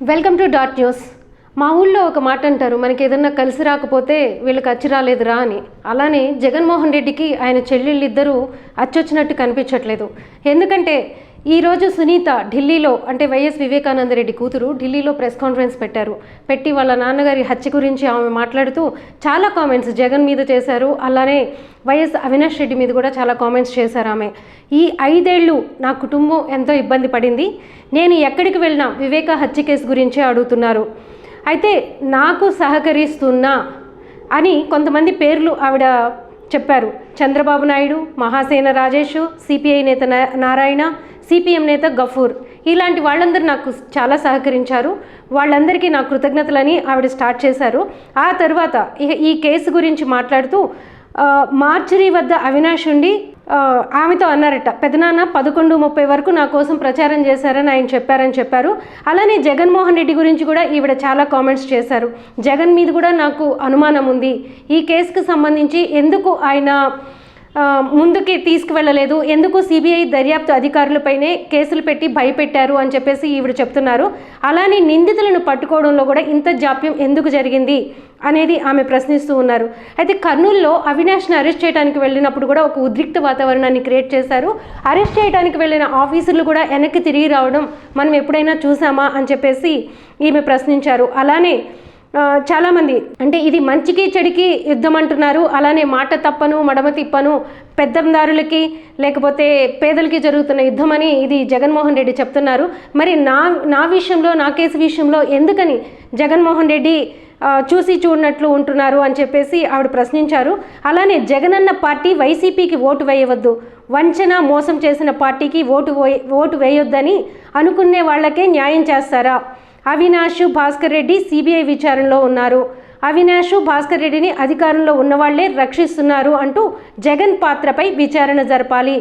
Welcome to dot news మా ఊళ్ళో ఒక మాట అంటారు మనకి ఏదన్నా కలిసి రాకపోతే వీళ్ళకి అచ్చి రాలేదురా అని. అలానే జగన్మోహన్ రెడ్డికి ఆయన చెల్లెళ్ళిద్దరూ అచ్చొచ్చినట్టు కనిపించట్లేదు. ఎందుకంటే ఈరోజు సునీత ఢిల్లీలో అంటే వైఎస్ వివేకానంద రెడ్డి కూతురు ఢిల్లీలో ప్రెస్ కాన్ఫరెన్స్ పెట్టారు. పెట్టి వాళ్ళ నాన్నగారి హత్య గురించి ఆమె మాట్లాడుతూ చాలా కామెంట్స్ జగన్ మీద చేశారు. అలానే వైఎస్ అవినాష్ రెడ్డి మీద కూడా చాలా కామెంట్స్ చేశారు ఆమె. ఈ ఐదేళ్ళు నా కుటుంబం ఎంతో ఇబ్బంది పడింది. నేను ఎక్కడికి వెళ్ళినా వివేక హత్య కేసు గురించే అడుగుతున్నారు. అయితే నాకు సహకరిస్తున్నా అని కొంతమంది పేర్లు ఆవిడ చెప్పారు. చంద్రబాబు నాయుడు మహాసేన రాజేష్ సిపిఐ నేత నారాయణ సిపిఎం నేత గఫూర్. ఇలాంటి వాళ్ళందరూ నాకు చాలా సహకరించారు. వాళ్ళందరికీ నా కృతజ్ఞతలని ఆవిడ స్టార్ట్ చేశారు. ఆ తర్వాత ఈ కేసు గురించి మాట్లాడుతూ మార్చరీ వద్ద అవినాష్ ఉండి ఆమెతో అన్నారట పెదనాన్న పదకొండు ముప్పై వరకు నా కోసం ప్రచారం చేశారని ఆయన చెప్పారని చెప్పారు. అలానే జగన్మోహన్ రెడ్డి గురించి కూడా ఈవిడ చాలా కామెంట్స్ చేశారు. జగన్ మీద కూడా నాకు అనుమానం ఉంది. ఈ కేసుకు సంబంధించి ఎందుకు ఆయన ముందుకి తీసుకువెళ్ళలేదు. ఎందుకు సిబిఐ దర్యాప్తు అధికారులపైనే కేసులు పెట్టి భయపెట్టారు అని చెప్పేసి ఈవిడ చెప్తున్నారు. అలానే నిందితులను పట్టుకోవడంలో కూడా ఇంత జాప్యం ఎందుకు జరిగింది అనేది ఆమె ప్రశ్నిస్తూ ఉన్నారు. అయితే కర్నూలులో అవినాష్ని అరెస్ట్ చేయడానికి వెళ్ళినప్పుడు కూడా ఒక ఉద్రిక్త వాతావరణాన్ని క్రియేట్ చేశారు. అరెస్ట్ చేయడానికి వెళ్ళిన ఆఫీసర్లు కూడా వెనక్కి తిరిగి రావడం మనం ఎప్పుడైనా చూసామా అని చెప్పేసి ఈమె ప్రశ్నించారు. అలానే చాలామంది. అంటే ఇది మంచికి చెడికి యుద్ధం అంటున్నారు. అలానే మాట తప్పను మడమ తిప్పను పెద్దందారులకి లేకపోతే పేదలకి జరుగుతున్న యుద్ధం అని ఇది జగన్మోహన్ రెడ్డి చెప్తున్నారు. మరి నా నా విషయంలో నా కేసు విషయంలో ఎందుకని జగన్మోహన్ రెడ్డి చూసి చూడనట్లు ఉంటున్నారు అని చెప్పేసి ఆవిడ ప్రశ్నించారు. అలానే జగనన్న పార్టీ వైసీపీకి ఓటు వేయవద్దు. వంచన మోసం చేసిన పార్టీకి ఓటు వేయ ఓటు వేయొద్దని అనుకునే వాళ్ళకే న్యాయం చేస్తారా? అవినాష్ భాస్కర్ రెడ్డి సిబిఐ విచారణలో ఉన్నారు. అవినాష్ భాస్కర్ రెడ్డిని అధికారంలో ఉన్నవాళ్ళే రక్షిస్తున్నారు అంటూ జగన్ పాత్రపై విచారణ జరపాలి.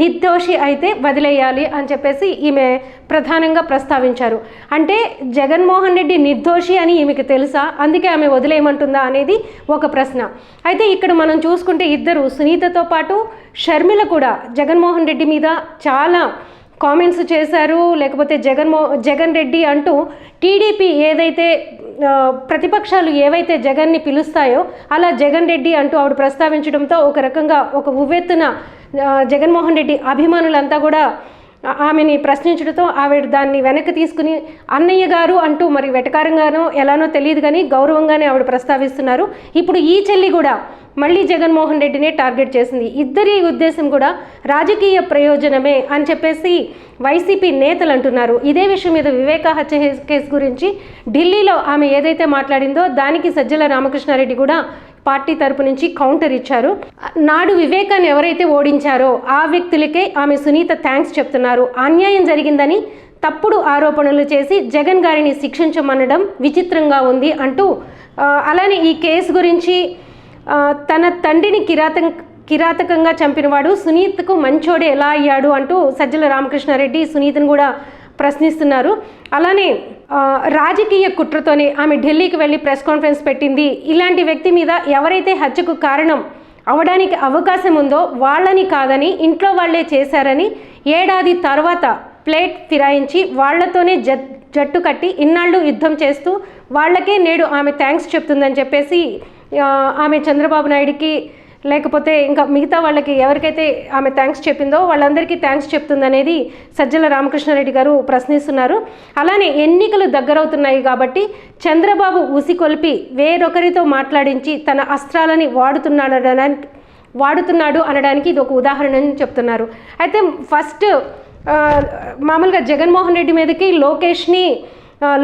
నిర్దోషి అయితే వదిలేయాలి అని చెప్పేసి ఈమె ప్రధానంగా ప్రస్తావించారు. అంటే జగన్మోహన్ రెడ్డి నిర్దోషి అని ఈమెకు తెలుసా? అందుకే ఆమె వదిలేయమంటుందా అనేది ఒక ప్రశ్న. అయితే ఇక్కడ మనం చూసుకుంటే ఇద్దరు సునీతతో పాటు షర్మిల కూడా జగన్మోహన్ రెడ్డి మీద చాలా కామెంట్స్ చేశారు లేకపోతే జగన్మో జగన్ రెడ్డి అంటూ టీడీపీ ఏదైతే ప్రతిపక్షాలు ఏవైతే జగన్ని పిలుస్తాయో అలా జగన్ రెడ్డి అంటూ ఆవిడ ప్రస్తావించడంతో ఒక రకంగా ఒక ఉవ్వెత్తున జగన్మోహన్ రెడ్డి అభిమానులంతా కూడా ఆమెని ప్రశ్నించడంతో ఆవిడ దాన్ని వెనక్కి తీసుకుని అన్నయ్య గారు అంటూ మరి వెటకారంగానో ఎలానో తెలియదు కానీ గౌరవంగానే ఆవిడ ప్రస్తావిస్తున్నారు. ఇప్పుడు ఈ చెల్లి కూడా మళ్ళీ జగన్మోహన్ రెడ్డినే టార్గెట్ చేసింది. ఇద్దరి ఉద్దేశం కూడా రాజకీయ ప్రయోజనమే అని చెప్పేసి వైసీపీ నేతలు అంటున్నారు. ఇదే విషయం మీద వివేక హత్య కేసు గురించి ఢిల్లీలో ఆమె ఏదైతే మాట్లాడిందో దానికి సజ్జల రామకృష్ణారెడ్డి కూడా పార్టీ తరపు నుంచి కౌంటర్ ఇచ్చారు. నాడు వివేకాన్ని ఎవరైతే ఓడించారో ఆ వ్యక్తులకే ఆమె సునీత థ్యాంక్స్ చెప్తున్నారు. అన్యాయం జరిగిందని తప్పుడు ఆరోపణలు చేసి జగన్ గారిని శిక్షించమనడం విచిత్రంగా ఉంది అంటూ అలానే ఈ కేసు గురించి తన తండ్రిని కిరాతం కిరాతకంగా చంపినవాడు సునీత్కు మంచోడే ఎలా అయ్యాడు అంటూ సజ్జల రామకృష్ణారెడ్డి సునీతను కూడా ప్రశ్నిస్తున్నారు. అలానే రాజకీయ కుట్రతోనే ఆమె ఢిల్లీకి వెళ్ళి ప్రెస్ కాన్ఫరెన్స్ పెట్టింది. ఇలాంటి వ్యక్తి మీద ఎవరైతే హత్యకు కారణం అవడానికి అవకాశం ఉందో వాళ్ళని కాదని ఇంట్లో వాళ్ళే చేశారని ఏడాది తర్వాత ప్లేట్ ఫిరాయించి వాళ్ళతోనే జట్ జట్టు కట్టి ఇన్నాళ్ళు యుద్ధం చేస్తూ వాళ్ళకే నేడు ఆమె థ్యాంక్స్ చెప్తుందని చెప్పేసి ఆమె చంద్రబాబు నాయుడికి లేకపోతే ఇంకా మిగతా వాళ్ళకి ఎవరికైతే ఆమె థ్యాంక్స్ చెప్పిందో వాళ్ళందరికీ థ్యాంక్స్ చెప్తుందనేది సజ్జల రామకృష్ణారెడ్డి గారు ప్రశ్నిస్తున్నారు. అలానే ఎన్నికలు దగ్గరవుతున్నాయి కాబట్టి చంద్రబాబు ఉసికొల్పి వేరొకరితో మాట్లాడించి తన అస్త్రాలని వాడుతున్నాడనడానికి వాడుతున్నాడు అనడానికి ఇది ఒక ఉదాహరణ అని చెప్తున్నారు. అయితే ఫస్ట్ మామూలుగా జగన్మోహన్ రెడ్డి మీదకి లోకేష్ని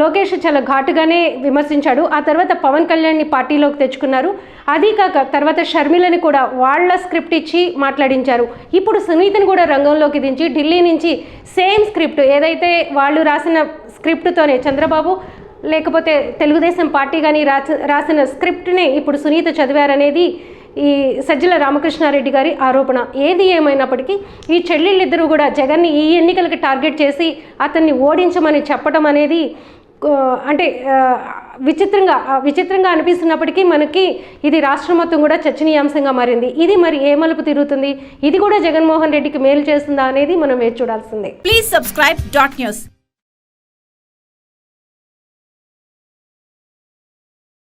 లోకేష్ చాలా ఘాటుగానే విమర్శించాడు. ఆ తర్వాత పవన్ కళ్యాణ్ని పార్టీలోకి తెచ్చుకున్నారు. అది కాక తర్వాత షర్మిలని కూడా వాళ్ళ స్క్రిప్ట్ ఇచ్చి మాట్లాడించారు. ఇప్పుడు సునీతని కూడా రంగంలోకి దించి ఢిల్లీ నుంచి సేమ్ స్క్రిప్ట్ ఏదైతే వాళ్ళు రాసిన స్క్రిప్ట్తోనే చంద్రబాబు లేకపోతే తెలుగుదేశం పార్టీ కానీ రాసి రాసిన స్క్రిప్ట్నే ఇప్పుడు సునీత చదివారనేది ఈ సజ్జల రామకృష్ణారెడ్డి గారి ఆరోపణ. ఏది ఏమైనప్పటికీ ఈ చెల్లెళ్ళిద్దరూ కూడా జగన్ని ఈ ఎన్నికలకు టార్గెట్ చేసి అతన్ని ఓడించమని చెప్పడం అనేది అంటే విచిత్రంగా విచిత్రంగా అనిపిస్తున్నప్పటికీ మనకి ఇది రాష్ట్రం మొత్తం కూడా చర్చనీయాంశంగా మారింది. ఇది మరి ఏ మలుపు తిరుగుతుంది? ఇది కూడా జగన్మోహన్ రెడ్డికి మేలు చేస్తుందా అనేది మనం వేచి చూడాల్సిందే. Please subscribe dot news